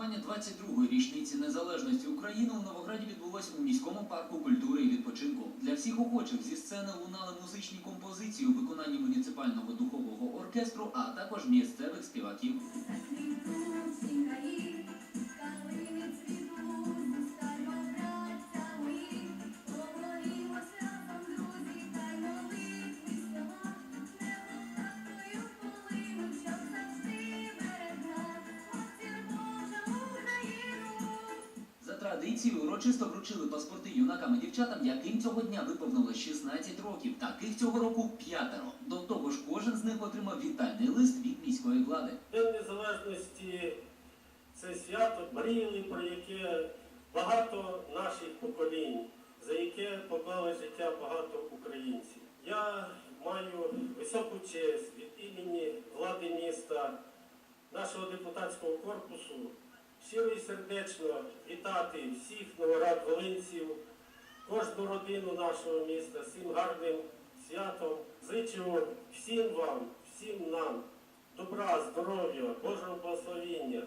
святкування 22-ї річниці незалежності України у Новограді відбулось у міському парку культури і відпочинку. Для всіх охочих зі сцени лунали музичні композиції у виконанні муніципального духового оркестру, а також місцевих співаків. За традицією урочисто вручили паспорти юнакам і дівчатам, яким цього дня виповнилось 16 років. Таких цього року п'ятеро. До того ж, кожен з них отримав вітальний лист від міської влади. День Незалежності це свято, мріяли, про яке багато наших поколінь, за яке поклали життя багато українців. Я маю високу честь від імені влади міста, нашого депутатського корпусу, щиро і сердечно вітати всіх новорад волинців, кожну родину нашого міста з цим гарним святом. Зичу всім вам, всім нам добра, здоров'я, Божого благословіння.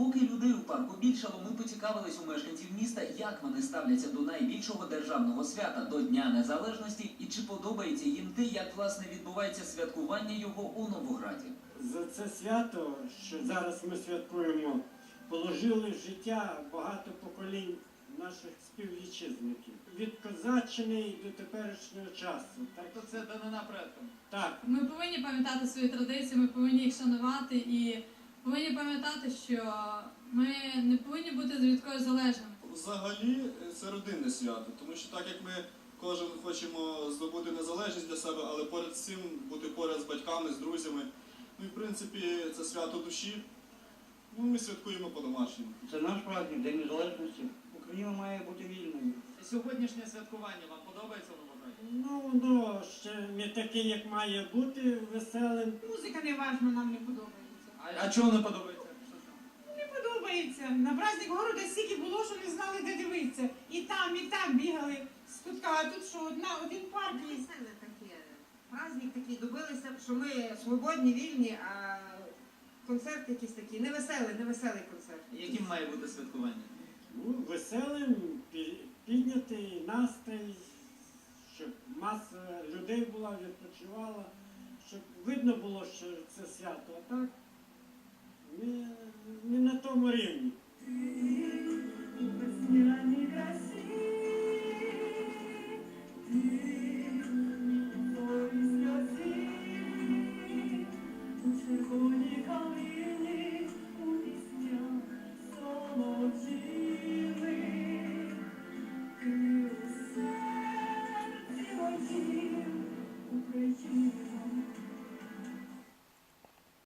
Допоки людей у парку більшало, ми поцікавились у мешканців міста, як вони ставляться до найбільшого державного свята до Дня Незалежності і чи подобається їм те, як власне відбувається святкування його у Новограді. За це свято, що зараз ми святкуємо, положили в життя багато поколінь наших співвітчизників. Від козаччини і до теперішнього часу. Так, Тобто це данина предкам. так. Ми повинні пам'ятати свої традиції, ми повинні їх шанувати і повинні пам'ятати, що ми не повинні бути від залежними. Взагалі е, це родинне свято, тому що так як ми кожен хочемо здобути незалежність для себе, але поряд з цим бути поряд з батьками, з друзями. Ну і в принципі це свято душі. Ну, ми святкуємо по-домашньому. Це наш праздник, День Незалежності. Україна має бути вільною. Сьогоднішнє святкування вам подобається Ну, воно ще не таке, як має бути веселим. Музика не важна, нам не подобається. А, чого не подобається? Не подобається. На праздник города стільки було, що не знали, де дивитися. І там, і там бігали з кутка, а тут що, одна, один парк є. Праздник такий добилися, що ми свободні, вільні, а концерт якийсь такий, невеселий, невеселий концерт. Яким має бути святкування? Ну, веселим, пі- піднятий настрій, щоб маса людей була, відпочивала, щоб видно було, що це свято. А так, не на тому рівні.